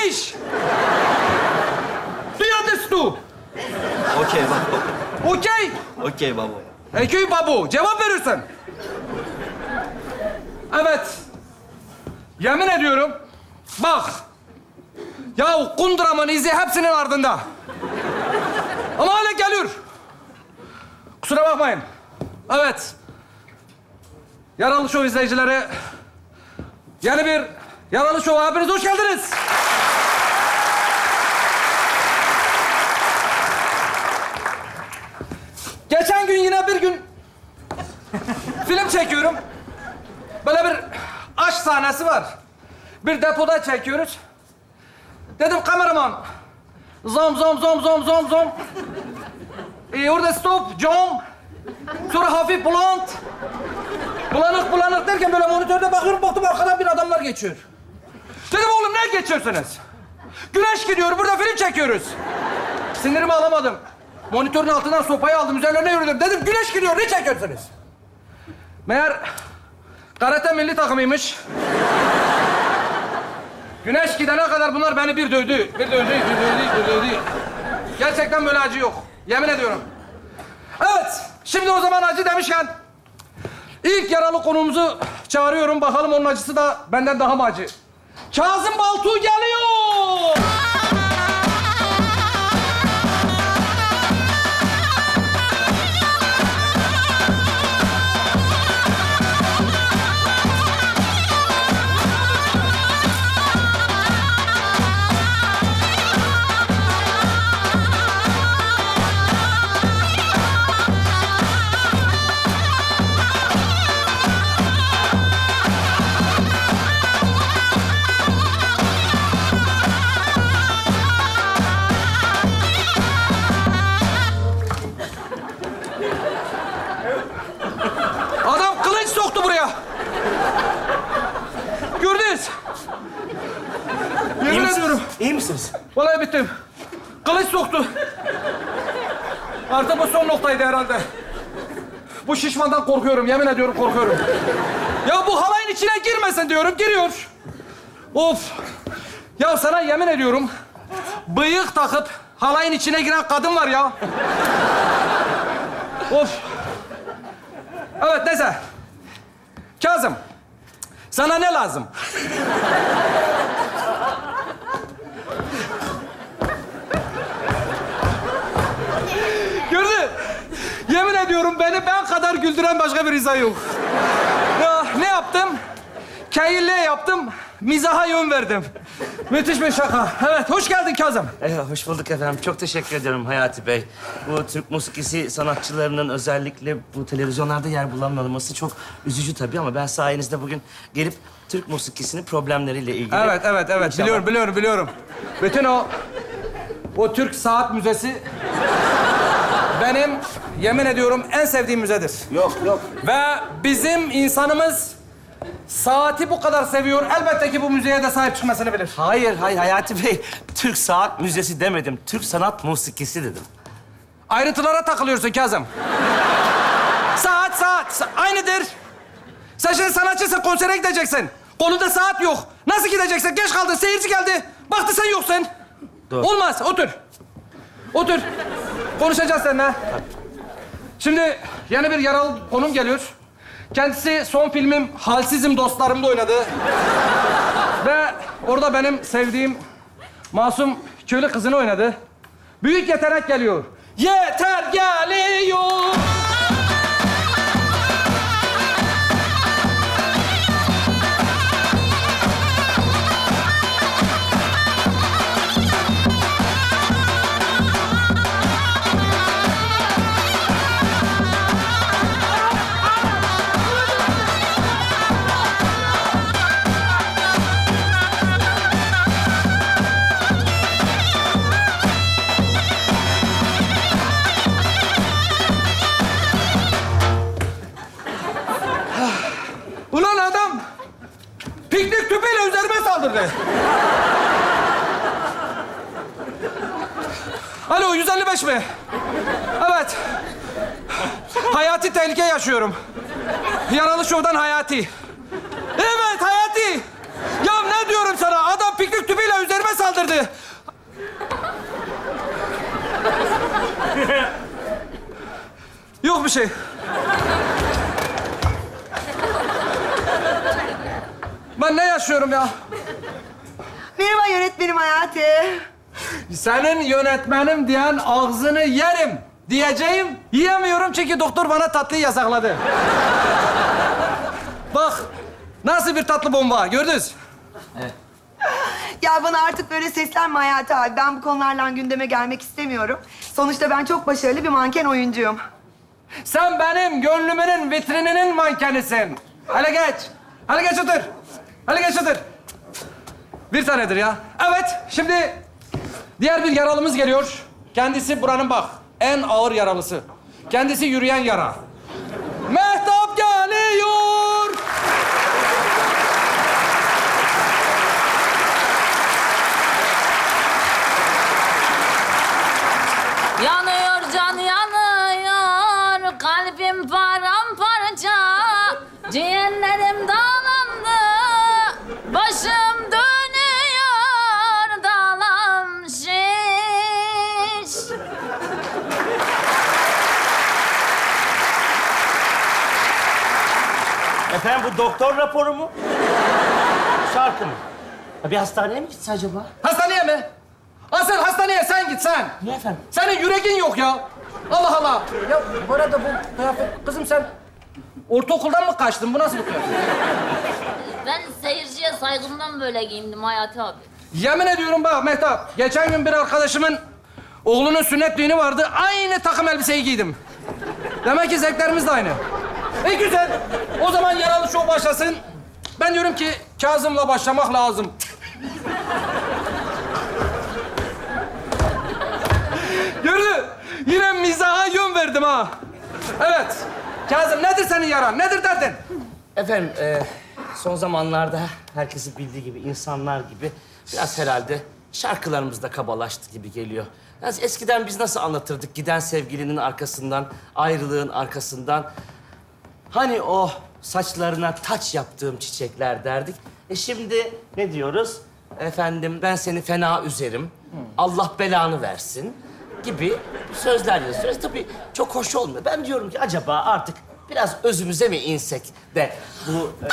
Stop. Finish. Do you understand? Okey baba. Okey. Okey baba. Ekey babu. Cevap verirsin. Evet. Yemin ediyorum. Bak. Ya Kundram'ın izi hepsinin ardında. Ama hala geliyor. Kusura bakmayın. Evet. Yaralı Show izleyicileri. Yeni bir Yaralı Show hepiniz hoş geldiniz. Geçen gün yine bir gün film çekiyorum. Böyle bir aşk sahnesi var. Bir depoda çekiyoruz. Dedim kameraman. Zom zom zom zom zom zom. Ee, orada stop, jom. Sonra hafif bulant. Bulanık bulanık derken böyle monitörde bakıyorum baktım arkadan bir adamlar geçiyor. Dedim oğlum ne geçiyorsunuz? Güneş gidiyor burada film çekiyoruz. Sinirimi alamadım. Monitörün altından sopayı aldım üzerlerine yürüdüm. Dedim güneş gidiyor ne çekiyorsunuz? Meğer karate milli takımıymış. Güneş gidene kadar bunlar beni bir dövdü. Bir dövdü, bir dövdü, bir dövdü. Gerçekten böyle acı yok. Yemin ediyorum. Evet, şimdi o zaman acı demişken... ...ilk yaralı konuğumuzu çağırıyorum. Bakalım onun acısı da benden daha mı acı? Kazım Baltuğ geliyor! Bu şişmandan korkuyorum, yemin ediyorum korkuyorum. Ya bu halayın içine girmesin diyorum, giriyor. Of! Ya sana yemin ediyorum, bıyık takıp halayın içine giren kadın var ya. of! Evet, neyse. Kazım, sana ne lazım? Yemin ediyorum beni ben kadar güldüren başka bir insan yok. Ya ne yaptım? Keyille yaptım, mizaha yön verdim. Müthiş bir şaka. Evet, hoş geldin Kazım. Eyvallah, hoş bulduk efendim. Çok teşekkür ederim Hayati Bey. Bu Türk musikisi sanatçılarının özellikle bu televizyonlarda yer bulamaması çok üzücü tabii ama ben sayenizde bugün gelip Türk musikisinin problemleriyle ilgili... Evet, evet, evet. Biliyorum, biliyorum, biliyorum. Bütün o... O Türk Saat Müzesi... benim yemin ediyorum en sevdiğim müzedir. Yok, yok. Ve bizim insanımız saati bu kadar seviyor. Elbette ki bu müzeye de sahip çıkmasını bilir. Hayır, hayır Hayati Bey. Türk Saat Müzesi demedim. Türk Sanat Musikisi dedim. Ayrıntılara takılıyorsun Kazım. saat, saat. Sa- Aynıdır. Sen şimdi sanatçısın, konsere gideceksin. Kolunda saat yok. Nasıl gideceksin? Geç kaldın, seyirci geldi. Baktı sen yoksun. Doğru. Olmaz, otur. Otur. Konuşacağız seninle. Şimdi yeni bir yaralı konum geliyor. Kendisi son filmim Halsizim Dostlarım'da oynadı. Ve orada benim sevdiğim masum köylü kızını oynadı. Büyük yetenek geliyor. Yeter geliyor. Ben ne yaşıyorum ya? Merhaba yönetmenim Hayati. Senin yönetmenim diyen ağzını yerim diyeceğim. Yiyemiyorum çünkü doktor bana tatlıyı yasakladı. Bak nasıl bir tatlı bomba gördünüz. Ya bana artık böyle seslenme Hayati abi. Ben bu konularla gündeme gelmek istemiyorum. Sonuçta ben çok başarılı bir manken oyuncuyum. Sen benim gönlümün vitrininin mankenisin. Hele geç. Hele geç otur. Geç otur. Bir tanedir ya. Evet, şimdi diğer bir yaralımız geliyor. Kendisi buranın bak en ağır yaralısı. Kendisi yürüyen yara. Mehtap geliyor. Yanıyor bu doktor raporu mu? Şarkı mı? Ha, bir hastaneye mi gitse acaba? Hastaneye mi? Asıl hastaneye sen git sen. Niye efendim? Senin yüreğin yok ya. Allah Allah. Ya bu arada bu kıyafet... Kızım sen ortaokuldan mı kaçtın? Bu nasıl bir kıyafet? Ben seyirciye saygımdan böyle giyindim Hayati abi. Yemin ediyorum bak Mehtap. Geçen gün bir arkadaşımın oğlunun sünnet düğünü vardı. Aynı takım elbiseyi giydim. Demek ki zevklerimiz de aynı. E güzel. O zaman yaralı şov başlasın. Ben diyorum ki Kazım'la başlamak lazım. Gördün? Yine mizaha yön verdim ha. Evet. Kazım nedir senin yaran? Nedir derdin? Efendim e, son zamanlarda herkesin bildiği gibi insanlar gibi biraz herhalde şarkılarımız da kabalaştı gibi geliyor. Yani eskiden biz nasıl anlatırdık giden sevgilinin arkasından, ayrılığın arkasından. Hani o saçlarına taç yaptığım çiçekler derdik. E şimdi ne diyoruz? Efendim ben seni fena üzerim. Allah belanı versin gibi sözler yazıyoruz. Tabii çok hoş olmuyor. Ben diyorum ki acaba artık biraz özümüze mi insek de bu e,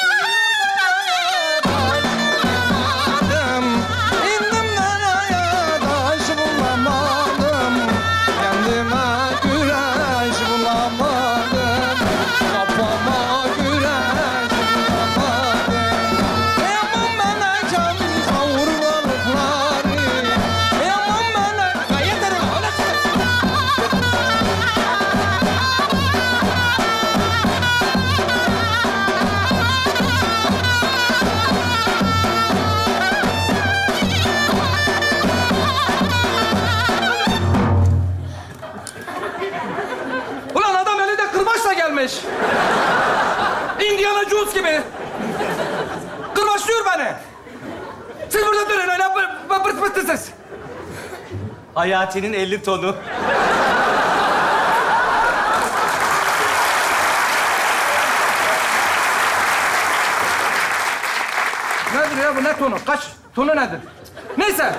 Hayati'nin 50 tonu. Nedir ya bu ne tonu? Kaç tonu nedir? Neyse.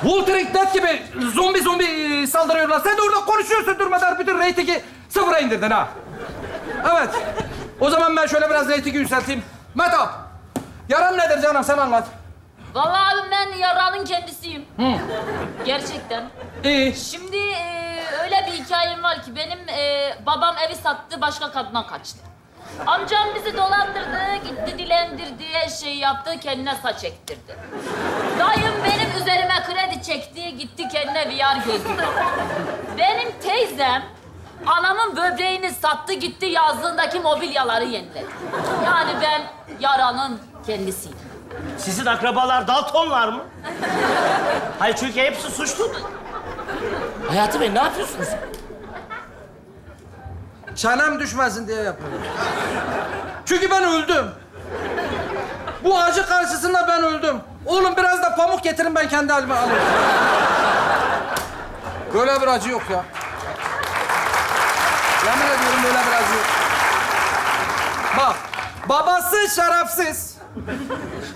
Walter Dead gibi zombi zombi e, saldırıyorlar. Sen de orada konuşuyorsun durmadan bütün reytingi sıfıra indirdin ha. Evet. O zaman ben şöyle biraz reytingi yükselteyim. Metap. Yaran nedir canım sen anlat. Vallahi abi ben yaranın kendisiyim. Gerçekten. İyi. Şimdi e, öyle bir hikayem var ki benim e, babam evi sattı başka kadına kaçtı. Amcam bizi dolandırdı, gitti dilendirdi, her şeyi yaptı, kendine saç ektirdi. Dayım benim üzerime kredi çekti, gitti kendine VR gözlüğü. Benim teyzem anamın böbreğini sattı, gitti yazlığındaki mobilyaları yeniledi. Yani ben yaranın kendisiyim. Sizin akrabalar Daltonlar mı? Hayır çünkü hepsi suçlu. Hayati Bey ne yapıyorsunuz? Çenem düşmesin diye yapıyorum. Çünkü ben öldüm. Bu acı karşısında ben öldüm. Oğlum biraz da pamuk getirin ben kendi halime alayım. Böyle bir acı yok ya. Yemin ediyorum böyle bir acı yok. Bak Babası şerefsiz.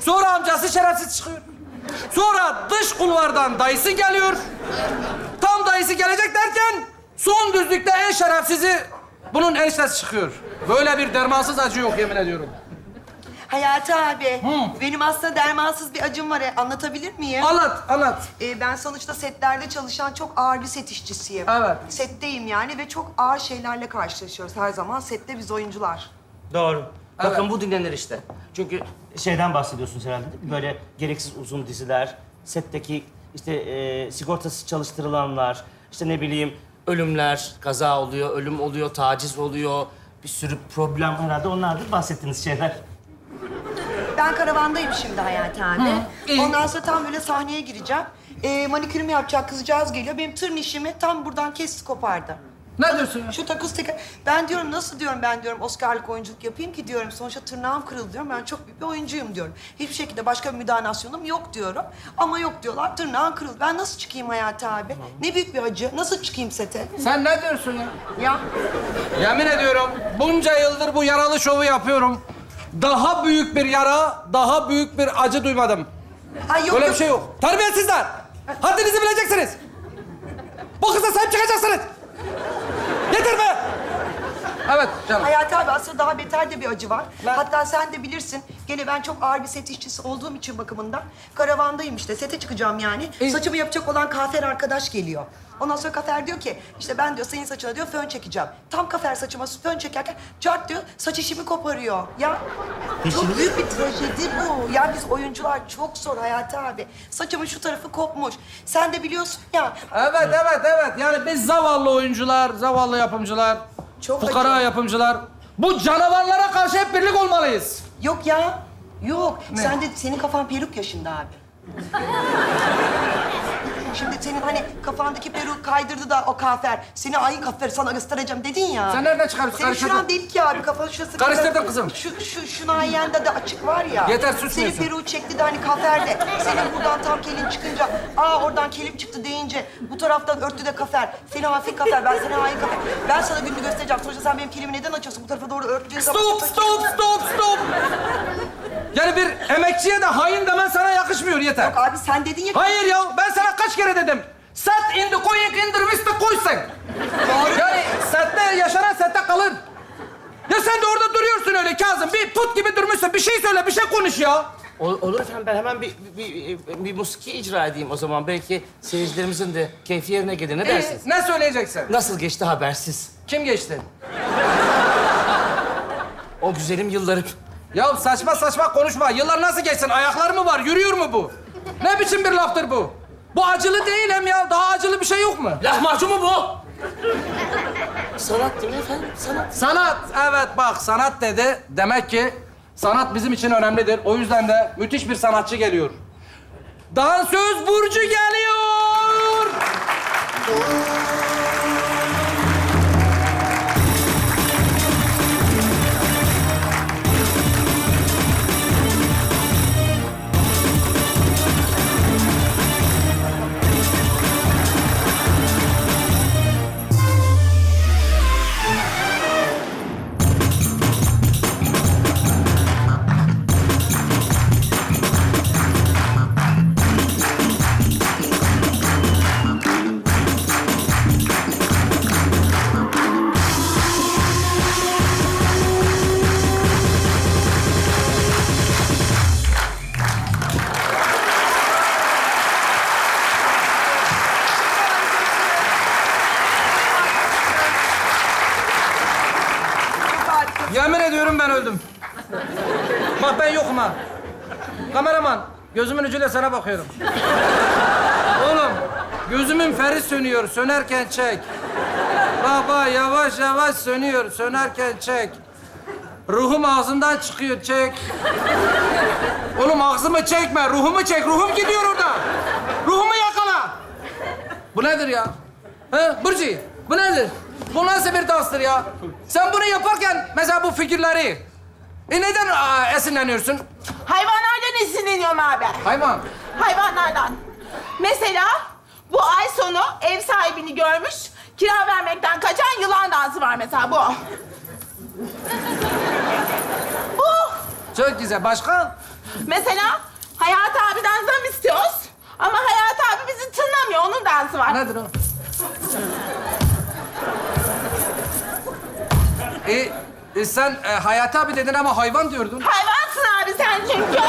Sonra amcası şerefsiz çıkıyor. Sonra dış kulvardan dayısı geliyor. Tam dayısı gelecek derken son düzlükte en şerefsizi bunun eniştesi çıkıyor. Böyle bir dermansız acı yok yemin ediyorum. Hayati abi, benim aslında dermansız bir acım var. E, Anlatabilir miyim? Anlat, anlat. Ee, ben sonuçta setlerde çalışan çok ağır bir set işçisiyim. Evet. Setteyim yani ve çok ağır şeylerle karşılaşıyoruz her zaman. Sette biz oyuncular. Doğru. Bakın Evet. bu dinlenir işte. Çünkü şeyden bahsediyorsunuz herhalde değil mi? Böyle gereksiz uzun diziler, setteki işte e, sigortası çalıştırılanlar, işte ne bileyim ölümler, kaza oluyor, ölüm oluyor, taciz oluyor. Bir sürü problem herhalde onlardır bahsettiğiniz şeyler. Ben karavandayım şimdi Hayati abi. Ondan sonra tam böyle sahneye gireceğim. Ee, manikürümü yapacak kızcağız geliyor. Benim tırn işimi tam buradan kesti kopardı. Ne diyorsun ya? Şu takus teker... Ben diyorum nasıl diyorum ben diyorum Oscar'lık oyunculuk yapayım ki diyorum. Sonuçta tırnağım kırıldı diyorum. Ben çok büyük bir oyuncuyum diyorum. Hiçbir şekilde başka bir müdahalasyonum yok diyorum. Ama yok diyorlar tırnağın kırıldı. Ben nasıl çıkayım Hayati abi? Ne büyük bir acı. Nasıl çıkayım sete? Sen ne diyorsun ya? Ya Yemin ediyorum bunca yıldır bu yaralı şovu yapıyorum. Daha büyük bir yara, daha büyük bir acı duymadım. Ay yok Böyle yok. bir şey yok. Terbiyesizler. Haddinizi bileceksiniz. Bu kıza sahip çıkacaksınız. Yeter be. Evet canım. Hayati abi aslında daha beter de bir acı var. Hatta sen de bilirsin. Gene ben çok ağır bir set işçisi olduğum için bakımından karavandayım işte. Sete çıkacağım yani. İyi. Saçımı yapacak olan kafer arkadaş geliyor. Ondan sonra kafer diyor ki işte ben diyor senin saçına diyor fön çekeceğim. Tam kafer saçıma fön çekerken cart diyor saç işimi koparıyor. Ya çok büyük bir trajedi bu. Ya biz oyuncular çok zor Hayati abi. Saçımın şu tarafı kopmuş. Sen de biliyorsun ya. Evet, evet, evet. Yani biz zavallı oyuncular, zavallı yapımcılar, Çok fukara acı. yapımcılar. Bu canavarlara karşı hep birlik olmalıyız. Yok ya. Yok. Sen de senin kafan peruk yaşında abi. Şimdi senin hani kafandaki peruk kaydırdı da o kafer. Seni ayın kafer sana göstereceğim dedin ya. Sen nereden çıkarıyorsun? Senin Karıştırdın. şuran değil ki abi. Kafanın şurası. Karıştırdın kızım. Şu, şu, şu nahiyende de açık var ya. Yeter, Senin susmuyorsun. peruğu çekti de hani kaferde. Senin buradan tam kelin çıkınca, aa oradan kelim çıktı deyince bu taraftan örttü de kafer. Seni hafif kafer, ben seni hain kafer. Ben sana gününü göstereceğim. Sonuçta sen benim kelimi neden açıyorsun? Bu tarafa doğru örttüğün zaman... Stop, stop, stop, stop. Yani bir emekçiye de hain demen sana yakışmıyor yeter. Abi sen dedin ya... Hayır ya, ben sana kaç kere dedim. Set in the going in the Mr. Koysen. Doğru. Yani sette yaşanan sette kalır. Ya sen de orada duruyorsun öyle Kazım. Bir put gibi durmuşsun. Bir şey söyle, bir şey konuş ya. Ol- olur efendim ben hemen bir, bir, bir, bir musiki icra edeyim o zaman. Belki seyircilerimizin de keyfi yerine gelir. Ne Ee, dersiniz? ne söyleyeceksin? Nasıl geçti habersiz? Kim geçti? O güzelim yıllarım. Ya saçma saçma konuşma. Yıllar nasıl geçsin? Ayakları mı var? Yürüyor mu bu? Ne biçim bir laftır bu? Bu acılı değil hem ya. Daha acılı bir şey yok mu? Lahmacun mu bu? Sanat değil mi efendim? Sanat. Sanat. Evet bak sanat dedi. Demek ki sanat bizim için önemlidir. O yüzden de müthiş bir sanatçı geliyor. Dansöz Burcu geliyor. Sana bakıyorum. Oğlum, gözümün feri sönüyor. Sönerken çek. Baba yavaş yavaş sönüyor. Sönerken çek. Ruhum ağzından çıkıyor. Çek. Oğlum ağzımı çekme. Ruhumu çek. Ruhum gidiyor orada. Ruhumu yakala. Bu nedir ya? He Burcu, bu nedir? Bu nasıl bir danstır ya? Sen bunu yaparken mesela bu figürleri... E neden aa, esinleniyorsun? Hayvanlardan esinleniyorum abi. Hayvan. Hayvanlardan. Mesela bu ay sonu ev sahibini görmüş, kira vermekten kaçan yılan dansı var mesela bu. bu Çok güzel. Başka? Mesela Hayat abiden zam istiyoruz. Ama Hayat abi bizi tınlamıyor. Onun dansı var. Nedir o? E, e, sen e, Hayati abi dedin ama hayvan diyordun. Hayvansın sen çünkü.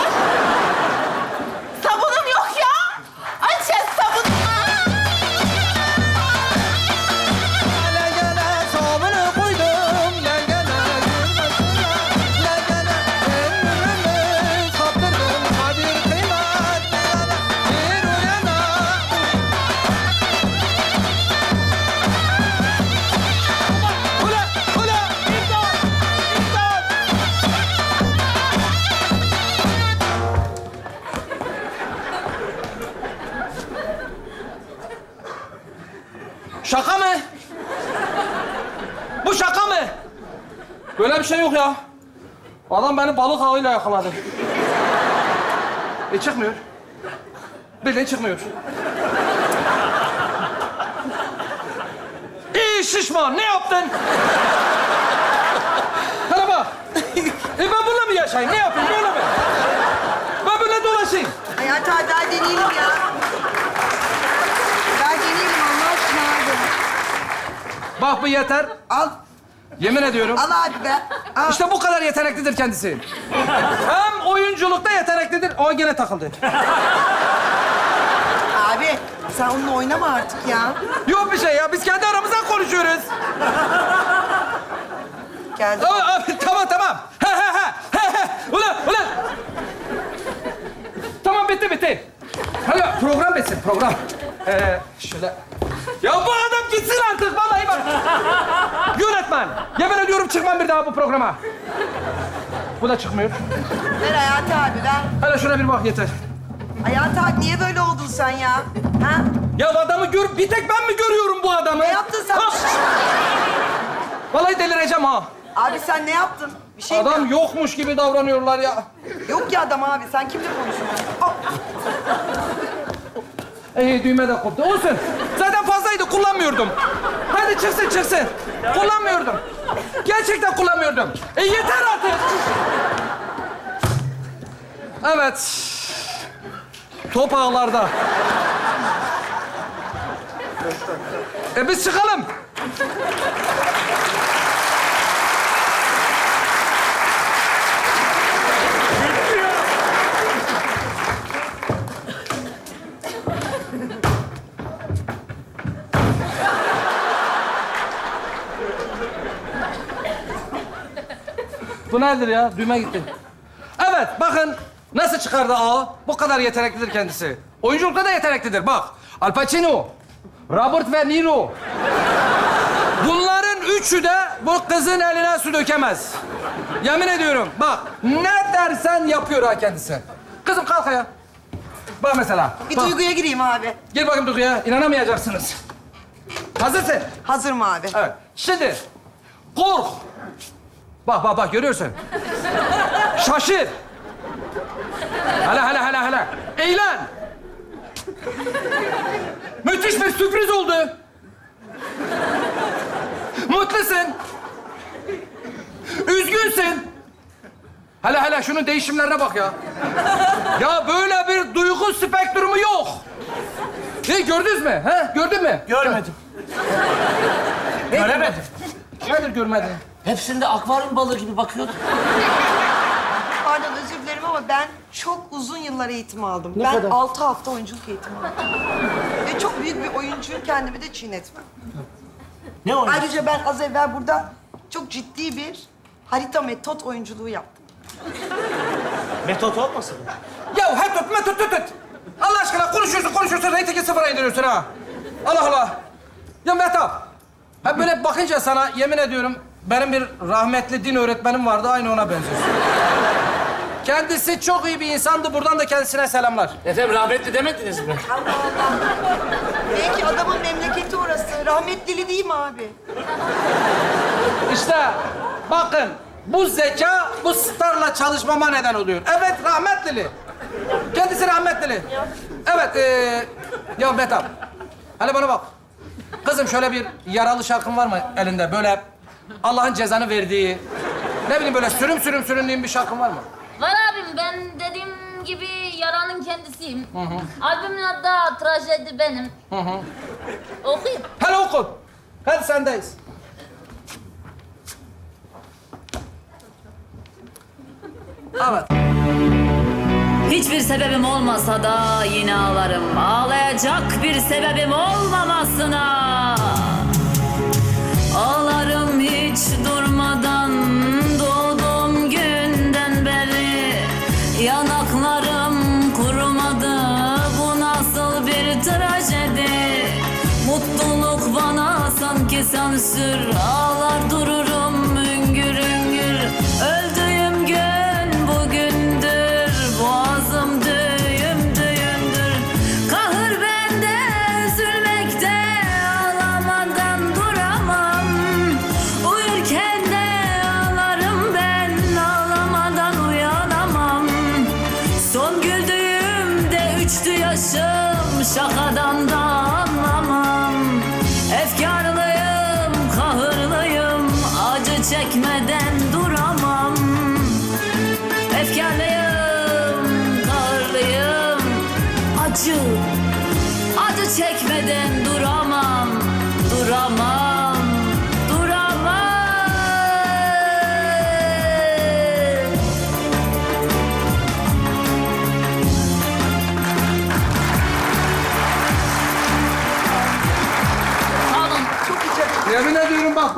Şey yok ya. Adam beni balık ağıyla yakaladı. E çıkmıyor. Bildiğin çıkmıyor. İyi şişman, ne yaptın? Bana bak. E ben bununla mı yaşayayım? Ne yapayım? Böyle mi? Ben böyle dolaşayım. Hayati abi daha deneyelim ya. Daha deneyelim Allah aşkına abi. Bak bu yeter. Al, Yemin ediyorum. al abi be. Al. İşte bu kadar yeteneklidir kendisi. Hem oyunculukta yeteneklidir. O gene takıldı. Abi sen onunla oynama artık ya. Yok bir şey ya. Biz kendi aramızda konuşuyoruz. Geldi. Tamam, abi, tamam, tamam. He, he, he, he, he. Ulan, ulan. Tamam, bitti, bitti. Hadi program bitsin, program. Ee, şöyle... Ya bu gitsin artık, vallahi bak. Yönetmen, yemin ediyorum çıkmam bir daha bu programa. Bu da çıkmıyor. Ver Hayati abi ver. Hele şuna bir bak yeter. Hayati abi niye böyle oldun sen ya? Ha? Ya adamı gör, bir tek ben mi görüyorum bu adamı? Ne yaptın sen? Ha! Vallahi delireceğim ha. Abi sen ne yaptın? Bir şey mi Adam yaptın? yokmuş gibi davranıyorlar ya. Yok ya adam abi. Sen kimle konuşuyorsun? Oh, İyi düğme de koptu. Olsun. Zaten kullanmıyordum. Hadi çıksın çıksın. Kullanmıyordum. Gerçekten kullanmıyordum. E yeter artık. Evet. Top ağlarda. E biz çıkalım. Bu nedir ya? Düğme gitti. Evet, bakın nasıl çıkardı ağı. Bu kadar yeteneklidir kendisi. Oyunculukta da yeteneklidir. Bak, Al Pacino, Robert De Niro. Bunların üçü de bu kızın eline su dökemez. Yemin ediyorum. Bak, ne dersen yapıyor ha kendisi. Kızım kalk ayağa. Bak mesela. bir bak. duyguya gireyim abi. Gel bakayım Duygu'ya. İnanamayacaksınız. Hazırsın. Hazırım abi. Evet. Şimdi kork. Bak bak bak görüyorsun. Şaşır. Hele hele hele hele. Eğlen. Müthiş bir sürpriz oldu. Mutlusun. Üzgünsün. Hele hele şunun değişimlerine bak ya. Ya böyle bir duygu spektrumu yok. Ne gördünüz mü? He? Gördün mü? Görmedim. Ne Göremedim. Nedir görmedin? Hepsinde akvaryum balığı gibi bakıyordum. Pardon özür dilerim ama ben çok uzun yıllar eğitim aldım. ben altı hafta oyunculuk eğitimi aldım. Ve çok büyük bir oyuncuyum. Kendimi de çiğnetmem. Ne oynuyor? Ayrıca ben az evvel burada çok ciddi bir harita metot oyunculuğu yaptım. Metot olmasın? Ya hep tut, tut, tut, tut. Allah aşkına konuşuyorsun, konuşuyorsun, reytingi sıfıra indiriyorsun ha. Allah Allah. Ya Mehtap, hep böyle bakınca sana yemin ediyorum benim bir rahmetli din öğretmenim vardı, aynı ona benziyorsun. Kendisi çok iyi bir insandı, buradan da kendisine selamlar. Efendim rahmetli demediniz mi? Allah Allah. Belki adamın memleketi orası. Rahmetlili değil mi abi? İşte bakın bu zeka bu starla çalışmama neden oluyor. Evet rahmetlili. Kendisi rahmetlili. Evet ee, ya Mehtap. Hele bana bak. Kızım şöyle bir yaralı şarkın var mı elinde? Böyle Allah'ın cezanı verdiği. Ne bileyim böyle sürüm sürüm süründüğün bir şarkın var mı? ben dediğim gibi yaranın kendisiyim. Albümün adı da Trajedi Benim. Okuyayım. Hadi oku. Hadi sendeyiz. Evet. Hiçbir sebebim olmasa da yine ağlarım. Ağlayacak bir sebebim olmamasına. Durmadan doğduğum günden beri. Yanaklarım kurumadı. Bu nasıl bir trajedi? Mutluluk bana sanki sansür. Ağlar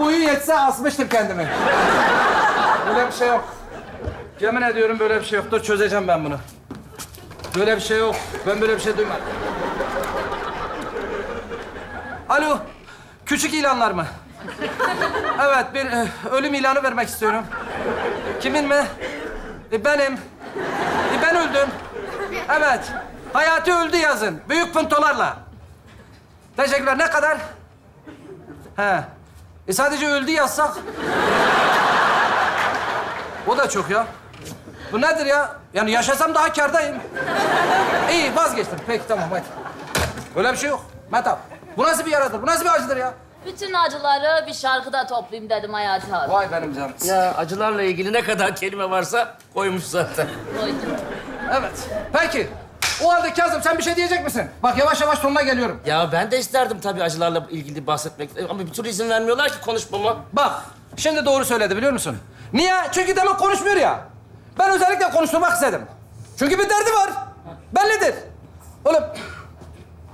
boyu yetse asmıştım kendimi. Böyle bir şey yok. Yemin ediyorum böyle bir şey yok. Dur çözeceğim ben bunu. Böyle bir şey yok. Ben böyle bir şey duymadım. Alo. Küçük ilanlar mı? Evet, bir e, ölüm ilanı vermek istiyorum. Kimin mi? E, benim. E, ben öldüm. Evet. Hayati öldü yazın. Büyük puntolarla. Teşekkürler. Ne kadar? He. E sadece öldü yazsak. O da çok ya. Bu nedir ya? Yani yaşasam daha kârdayım. İyi vazgeçtim. Peki tamam hadi. Öyle bir şey yok. Metap. Bu nasıl bir yaradır? Bu nasıl bir acıdır ya? Bütün acıları bir şarkıda toplayayım dedim Hayati abi. Vay benim canım. Ya acılarla ilgili ne kadar kelime varsa koymuş zaten. Koydum. Evet. Peki. O halde Kazım sen bir şey diyecek misin? Bak yavaş yavaş sonuna geliyorum. Ya ben de isterdim tabii acılarla ilgili bahsetmek. Ama bir türlü izin vermiyorlar ki konuşmama. Bak, şimdi doğru söyledi biliyor musun? Niye? Çünkü demek konuşmuyor ya. Ben özellikle konuşturmak istedim. Çünkü bir derdi var. Bellidir. Oğlum,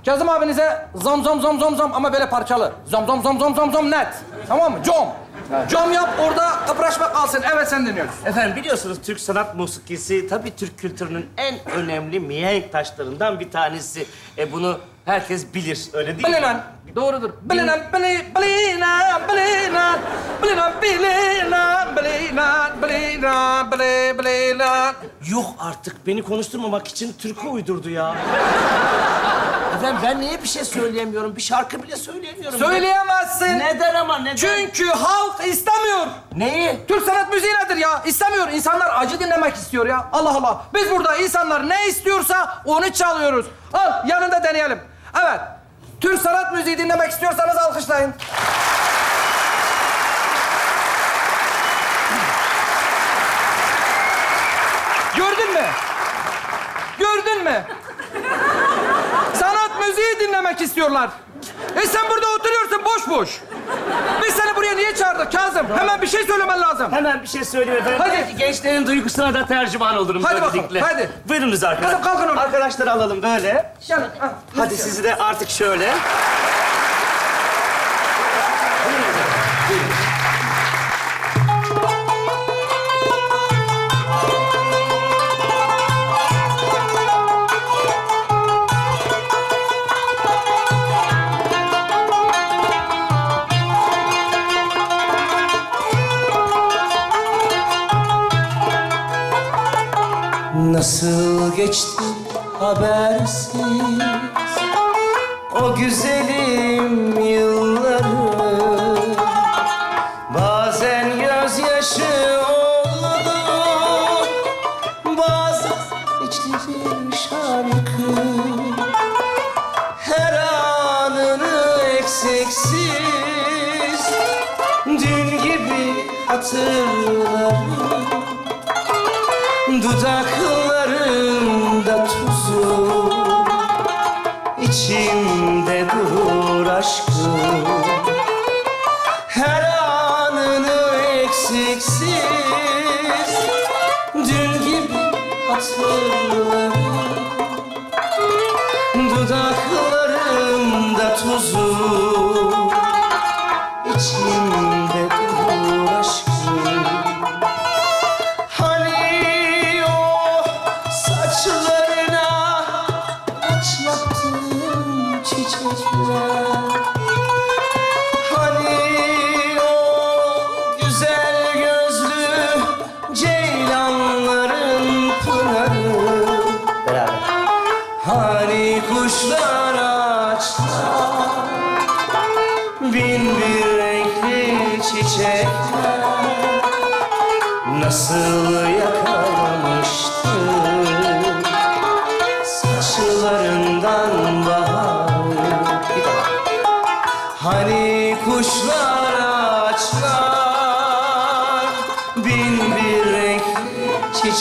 Kazım abinize zam zam zam zam zam ama böyle parçalı. Zam zam zam zam zam zam net. Tamam mı? Com. Com yap orada kıpraşma kalsın. Evet sen dinliyoruz. Efendim biliyorsunuz Türk sanat musikisi tabii Türk kültürünün en önemli mihenk taşlarından bir tanesi. E bunu herkes bilir, öyle değil mi? Bilinen. Doğrudur. Bilinen, bili, bilinen, bilinen, bilinen, bilinen, bilinen, bilinen, bili, bilinen. Yok artık beni konuşturmamak için türkü uydurdu ya. Efendim ben niye bir şey söyleyemiyorum? Bir şarkı bile söyleyemiyorum. Söyleyemezsin. Neden ama neden? Çünkü halk istemiyor. Neyi? Türk sanat müziği nedir ya? İstemiyor. İnsanlar acı dinlemek istiyor ya. Allah Allah. Biz burada insanlar ne istiyorsa onu çalıyoruz. Al yanında deneyelim. Evet. Türk sanat müziği dinlemek istiyorsanız alkışlayın. Gördün mü? Gördün mü? Sanat müziği dinlemek istiyorlar. E sen burada oturuyorsun boş boş. Biz seni buraya niye çağırdık Kazım? Hemen bir şey söylemen lazım. Hemen bir şey söyleyeyim efendim. Hadi. Belki gençlerin duygusuna da tercüman olurum Hadi bakalım, böylelikle. hadi. Buyurunuz arkadaşlar. Kızım, kalkın oradan. Arkadaşları alalım böyle. Gel. ha. Hadi sizi de artık şöyle.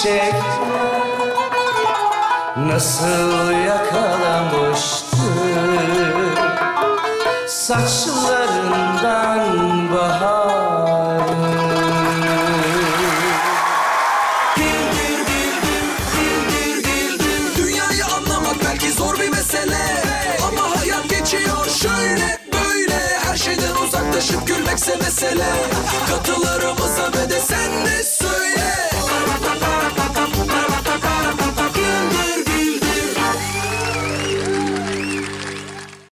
çiçek nasıl yakalamıştı? Saçlarından bahar. Dil dil dil dil dil dil dil Dünyayı anlamak belki zor bir mesele. Ama hayat geçiyor şöyle böyle. Her şeyden uzaklaşıp gülmekse mesele. Katılarımıza ve de sen de